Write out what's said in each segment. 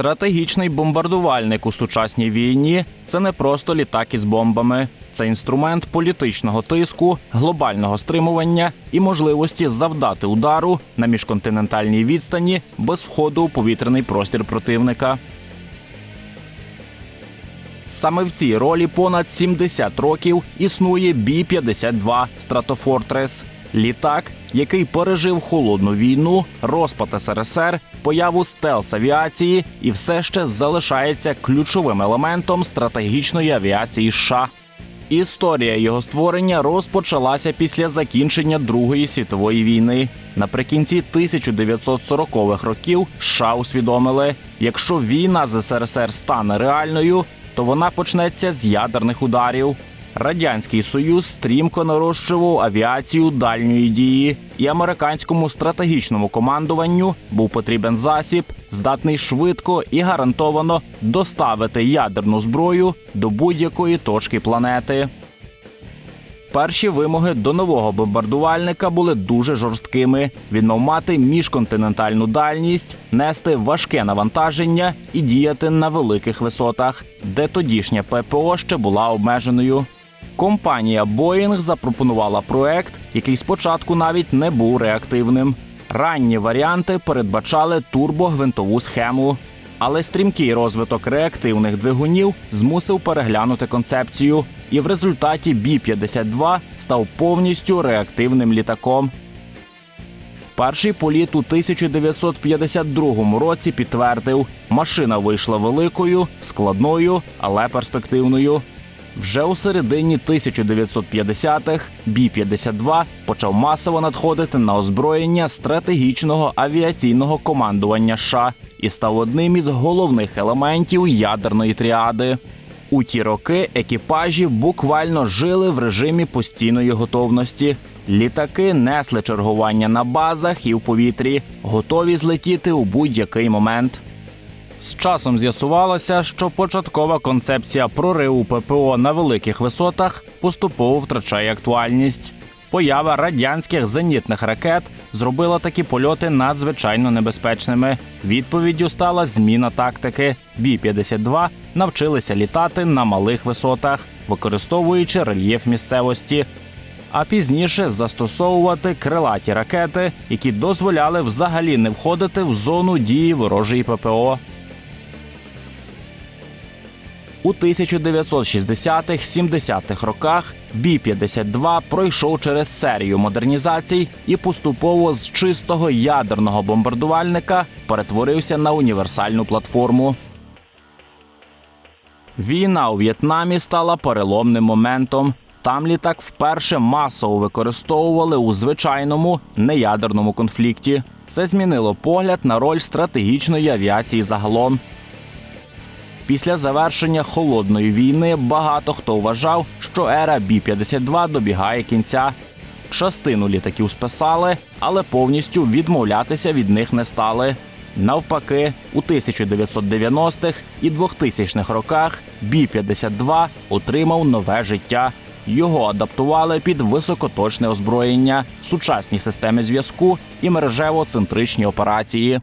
Стратегічний бомбардувальник у сучасній війні. Це не просто літак із бомбами, це інструмент політичного тиску, глобального стримування і можливості завдати удару на міжконтинентальній відстані без входу у повітряний простір противника. Саме в цій ролі понад 70 років існує Бі-52 Стратофортрес – літак, який пережив холодну війну, розпад СРСР, появу стелс-авіації і все ще залишається ключовим елементом стратегічної авіації США. Історія його створення розпочалася після закінчення Другої світової війни. Наприкінці 1940-х років США усвідомили, якщо війна з СРСР стане реальною, то вона почнеться з ядерних ударів. Радянський Союз стрімко нарощував авіацію дальньої дії, і американському стратегічному командуванню був потрібен засіб, здатний швидко і гарантовано доставити ядерну зброю до будь-якої точки планети. Перші вимоги до нового бомбардувальника були дуже жорсткими. Він мав мати міжконтинентальну дальність, нести важке навантаження і діяти на великих висотах, де тодішня ППО ще була обмеженою. Компанія Boeing запропонувала проект, який спочатку навіть не був реактивним. Ранні варіанти передбачали турбогвинтову схему. Але стрімкий розвиток реактивних двигунів змусив переглянути концепцію, і в результаті Бі-52 став повністю реактивним літаком. Перший політ у 1952 році підтвердив, машина вийшла великою, складною, але перспективною. Вже у середині 1950-х Бі-52 почав масово надходити на озброєння стратегічного авіаційного командування США і став одним із головних елементів ядерної тріади. У ті роки екіпажі буквально жили в режимі постійної готовності. Літаки несли чергування на базах і в повітрі, готові злетіти у будь-який момент. З часом з'ясувалося, що початкова концепція прориву ППО на великих висотах поступово втрачає актуальність. Поява радянських зенітних ракет зробила такі польоти надзвичайно небезпечними. Відповіддю стала зміна тактики. Бі-52 навчилися літати на малих висотах, використовуючи рельєф місцевості. А пізніше застосовувати крилаті ракети, які дозволяли взагалі не входити в зону дії ворожої ППО. У 1960-70-х роках Бі-52 пройшов через серію модернізацій і поступово з чистого ядерного бомбардувальника перетворився на універсальну платформу. Війна у В'єтнамі стала переломним моментом. Там літак вперше масово використовували у звичайному неядерному конфлікті. Це змінило погляд на роль стратегічної авіації загалом. Після завершення холодної війни багато хто вважав, що ера Бі-52 добігає кінця. Частину літаків списали, але повністю відмовлятися від них не стали. Навпаки, у 1990-х і 2000-х роках Бі-52 отримав нове життя. Його адаптували під високоточне озброєння, сучасні системи зв'язку і мережево-центричні операції.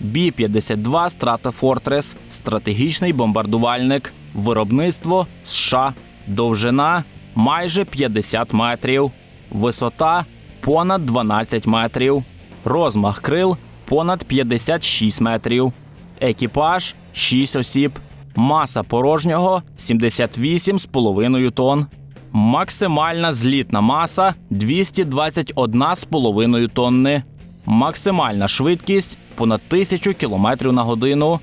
Бі-52 Стратофортрес – стратегічний бомбардувальник, виробництво США, довжина майже 50 метрів, висота понад 12 метрів, розмах крил понад 56 метрів, екіпаж 6 осіб, маса порожнього 78,5 тонн. Максимальна злітна маса 221,5 тонни. Максимальна швидкість понад 1000 км на годину.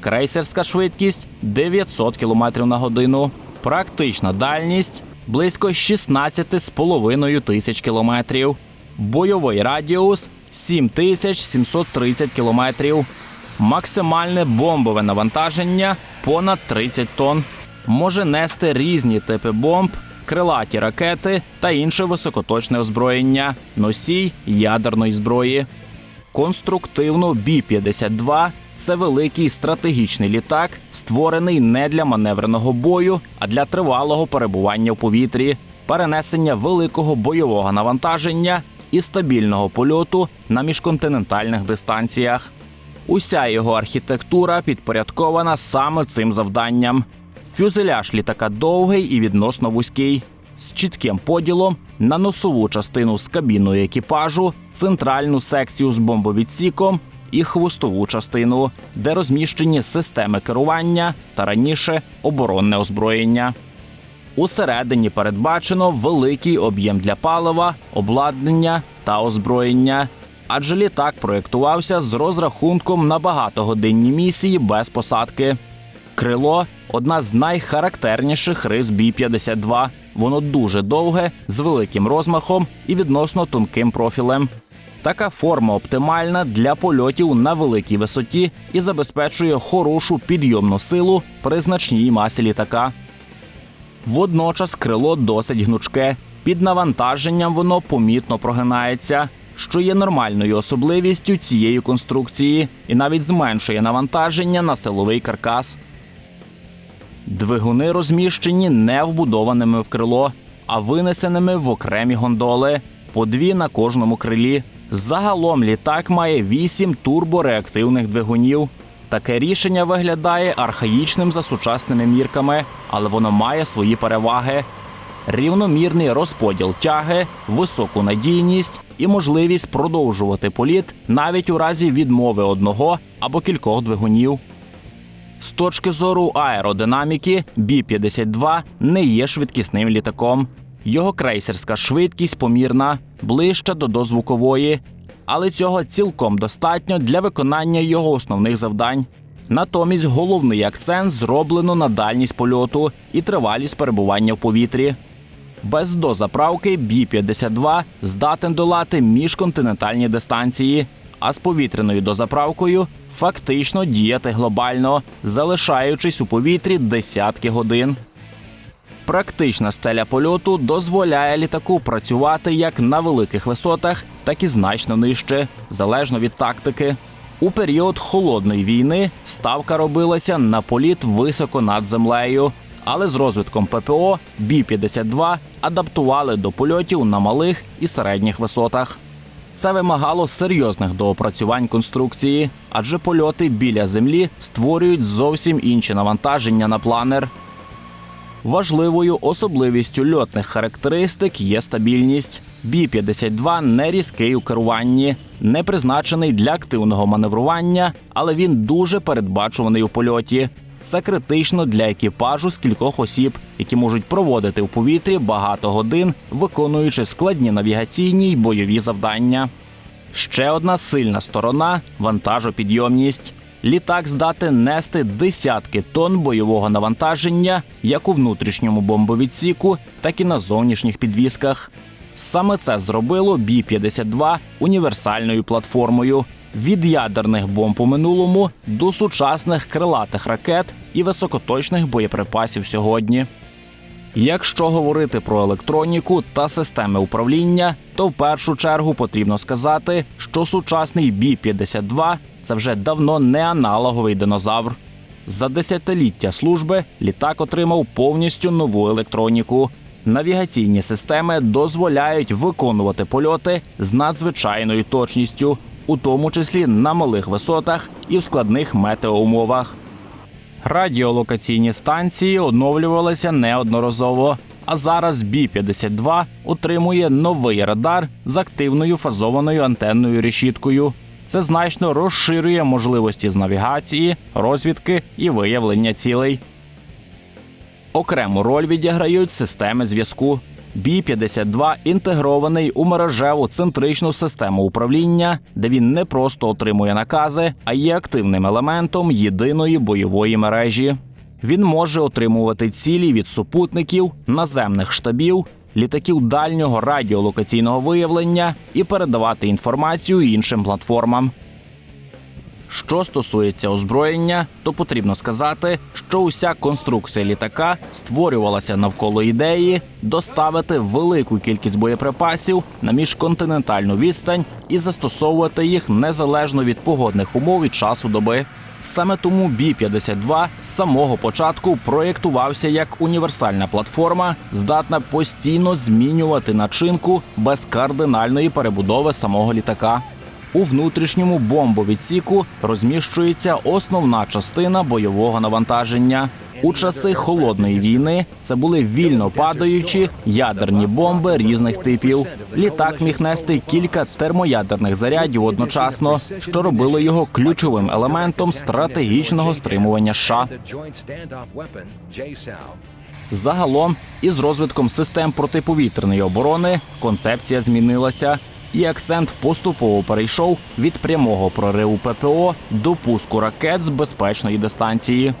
Крейсерська швидкість 900 км на годину. Практична дальність близько 16,5 тисяч кілометрів. Бойовий радіус 7730 кілометрів. Максимальне бомбове навантаження понад 30 тонн. Може нести різні типи бомб, крилаті ракети та інше високоточне озброєння, носій ядерної зброї. Конструктивно Бі-52 це великий стратегічний літак, створений не для маневреного бою, а для тривалого перебування в повітрі. перенесення великого бойового навантаження і стабільного польоту на міжконтинентальних дистанціях. Уся його архітектура підпорядкована саме цим завданням. Фюзеляж літака довгий і відносно вузький, з чітким поділом на носову частину з кабіною екіпажу, центральну секцію з бомбовідсіком і хвостову частину, де розміщені системи керування та раніше оборонне озброєння. Усередині передбачено великий об'єм для палива, обладнання та озброєння. Адже літак проєктувався з розрахунком на багатогодинні місії без посадки. Крило одна з найхарактерніших рис Бі-52. Воно дуже довге, з великим розмахом і відносно тонким профілем. Така форма оптимальна для польотів на великій висоті і забезпечує хорошу підйомну силу при значній масі літака. Водночас крило досить гнучке. Під навантаженням воно помітно прогинається, що є нормальною особливістю цієї конструкції, і навіть зменшує навантаження на силовий каркас. Двигуни розміщені не вбудованими в крило, а винесеними в окремі гондоли, по дві на кожному крилі. Загалом літак має вісім турбореактивних двигунів. Таке рішення виглядає архаїчним за сучасними мірками, але воно має свої переваги: рівномірний розподіл тяги, високу надійність і можливість продовжувати політ навіть у разі відмови одного або кількох двигунів. З точки зору аеродинаміки, Бі-52 не є швидкісним літаком. Його крейсерська швидкість помірна, ближча до дозвукової, але цього цілком достатньо для виконання його основних завдань. Натомість головний акцент зроблено на дальність польоту і тривалість перебування в повітрі. Без дозаправки Бі-52 здатен долати міжконтинентальні дистанції, а з повітряною дозаправкою фактично діяти глобально, залишаючись у повітрі десятки годин. Практична стеля польоту дозволяє літаку працювати як на великих висотах, так і значно нижче, залежно від тактики. У період холодної війни ставка робилася на політ високо над землею, але з розвитком ППО Бі-52 адаптували до польотів на малих і середніх висотах. Це вимагало серйозних доопрацювань конструкції, адже польоти біля землі створюють зовсім інші навантаження на планер. Важливою особливістю льотних характеристик є стабільність. Бі-52 не різкий у керуванні, не призначений для активного маневрування, але він дуже передбачуваний у польоті. Це критично для екіпажу з кількох осіб, які можуть проводити в повітрі багато годин, виконуючи складні навігаційні й бойові завдання. Ще одна сильна сторона вантажопідйомність. Літак здатен нести десятки тонн бойового навантаження як у внутрішньому бомбовідсіку, так і на зовнішніх підвісках. Саме це зробило Бі-52 універсальною платформою від ядерних бомб у минулому до сучасних крилатих ракет і високоточних боєприпасів сьогодні. Якщо говорити про електроніку та системи управління, то в першу чергу потрібно сказати, що сучасний Бі-52 це вже давно не аналоговий динозавр. За десятиліття служби літак отримав повністю нову електроніку. Навігаційні системи дозволяють виконувати польоти з надзвичайною точністю, у тому числі на малих висотах і в складних метеоумовах. Радіолокаційні станції оновлювалися неодноразово. А зараз Бі-52 отримує новий радар з активною фазованою антенною решіткою. Це значно розширює можливості з навігації, розвідки і виявлення цілей. Окрему роль відіграють системи зв'язку. Бі-52 інтегрований у мережеву центричну систему управління, де він не просто отримує накази, а є активним елементом єдиної бойової мережі. Він може отримувати цілі від супутників, наземних штабів, літаків дальнього радіолокаційного виявлення і передавати інформацію іншим платформам. Що стосується озброєння, то потрібно сказати, що уся конструкція літака створювалася навколо ідеї доставити велику кількість боєприпасів на міжконтинентальну відстань і застосовувати їх незалежно від погодних умов і часу доби. Саме тому Бі-52 з самого початку проєктувався як універсальна платформа, здатна постійно змінювати начинку без кардинальної перебудови самого літака. У внутрішньому бомбовідсіку розміщується основна частина бойового навантаження. У часи холодної війни це були вільно падаючі ядерні бомби різних типів. Літак міг нести кілька термоядерних зарядів одночасно, що робило його ключовим елементом стратегічного стримування США. Загалом, із розвитком систем протиповітряної оборони концепція змінилася, і акцент поступово перейшов від прямого прориву ППО до пуску ракет з безпечної дистанції.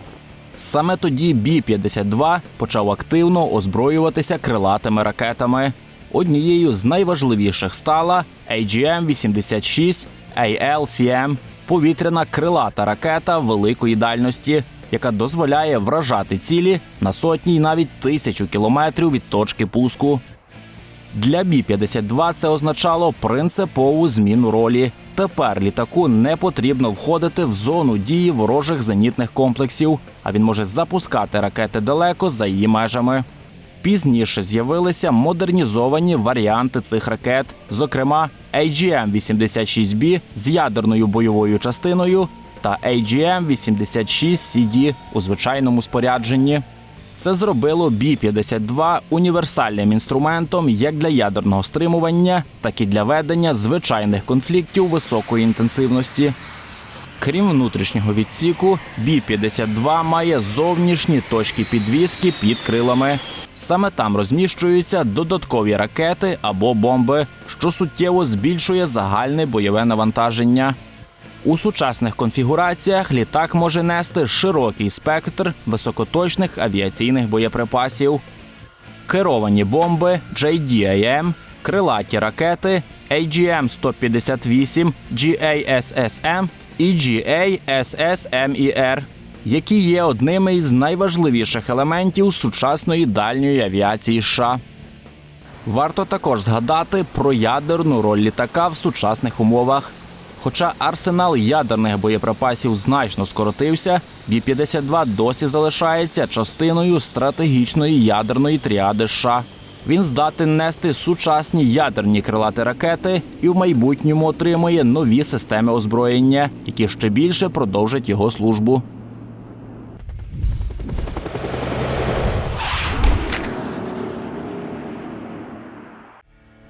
Саме тоді Бі-52 почав активно озброюватися крилатими ракетами. Однією з найважливіших стала AGM-86 ALCM – повітряна крилата ракета великої дальності, яка дозволяє вражати цілі на сотні й навіть тисячу кілометрів від точки пуску. Для Бі-52 це означало принципову зміну ролі. Тепер літаку не потрібно входити в зону дії ворожих зенітних комплексів, а він може запускати ракети далеко за її межами. Пізніше з'явилися модернізовані варіанти цих ракет, зокрема AGM-86B з ядерною бойовою частиною та AGM-86CD у звичайному спорядженні. Це зробило Бі-52 універсальним інструментом як для ядерного стримування, так і для ведення звичайних конфліктів високої інтенсивності. Крім внутрішнього відсіку, Бі-52 має зовнішні точки підвіски під крилами. Саме там розміщуються додаткові ракети або бомби, що суттєво збільшує загальне бойове навантаження. У сучасних конфігураціях літак може нести широкий спектр високоточних авіаційних боєприпасів, керовані бомби JDAM, крилаті ракети AGM-158, GASSM і GASSMER, які є одними із найважливіших елементів сучасної дальньої авіації США. Варто також згадати про ядерну роль літака в сучасних умовах. Хоча арсенал ядерних боєприпасів значно скоротився, Бі-52 досі залишається частиною стратегічної ядерної тріади США. Він здатен нести сучасні ядерні крилати ракети і в майбутньому отримує нові системи озброєння, які ще більше продовжать його службу.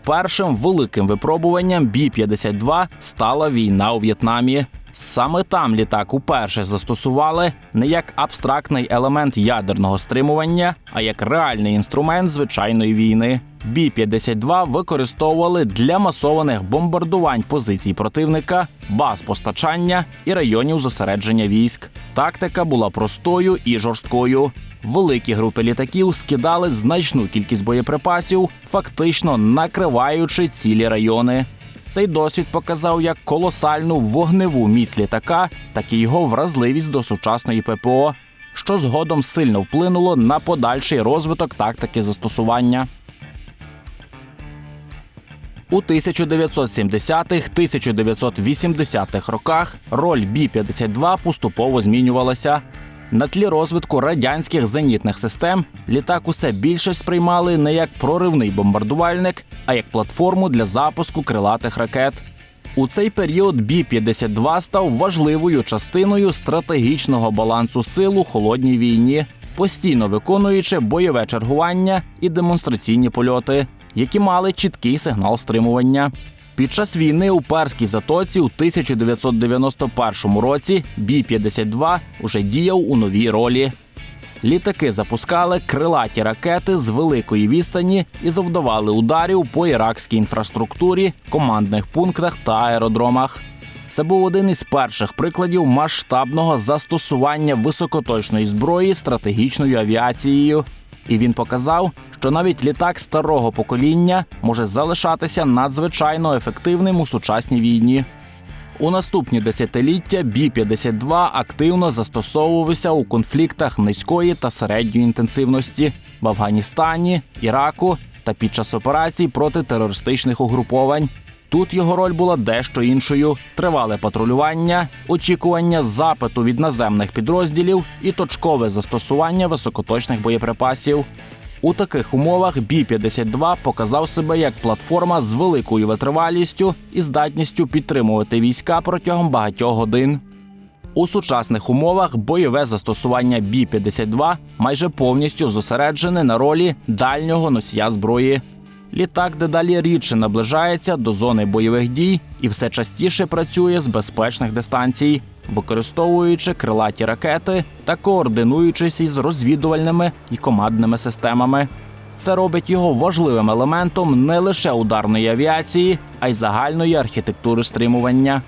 Першим великим випробуванням Бі-52 стала війна у В'єтнамі. Саме там літак уперше застосували не як абстрактний елемент ядерного стримування, а як реальний інструмент звичайної війни. Бі-52 використовували для масованих бомбардувань позицій противника, баз постачання і районів зосередження військ. Тактика була простою і жорсткою. Великі групи літаків скидали значну кількість боєприпасів, фактично накриваючи цілі райони. Цей досвід показав як колосальну вогневу міць літака, так і його вразливість до сучасної ППО, що згодом сильно вплинуло на подальший розвиток тактики застосування. У 1970-1980-х роках роль Бі-52 поступово змінювалася. На тлі розвитку радянських зенітних систем літак усе більше сприймали не як проривний бомбардувальник, а як платформу для запуску крилатих ракет. У цей період Бі-52 став важливою частиною стратегічного балансу сил у холодній війні, постійно виконуючи бойове чергування і демонстраційні польоти, які мали чіткий сигнал стримування. Під час війни у Перській затоці у 1991 році Бі-52 уже діяв у новій ролі. Літаки запускали крилаті ракети з великої відстані і завдавали ударів по іракській інфраструктурі, командних пунктах та аеродромах. Це був один із перших прикладів масштабного застосування високоточної зброї стратегічною авіацією. І він показав, що навіть літак старого покоління може залишатися надзвичайно ефективним у сучасній війні. У наступні десятиліття Бі-52 активно застосовувався у конфліктах низької та середньої інтенсивності в Афганістані, Іраку та під час операцій проти терористичних угруповань. Тут його роль була дещо іншою: тривале патрулювання, очікування запиту від наземних підрозділів і точкове застосування високоточних боєприпасів. У таких умовах Бі-52 показав себе як платформа з великою витривалістю і здатністю підтримувати війська протягом багатьох годин. У сучасних умовах бойове застосування Бі-52 майже повністю зосереджене на ролі дальнього носія зброї. Літак дедалі рідше наближається до зони бойових дій і все частіше працює з безпечних дистанцій, використовуючи крилаті ракети та координуючись із розвідувальними і командними системами. Це робить його важливим елементом не лише ударної авіації, а й загальної архітектури стримування.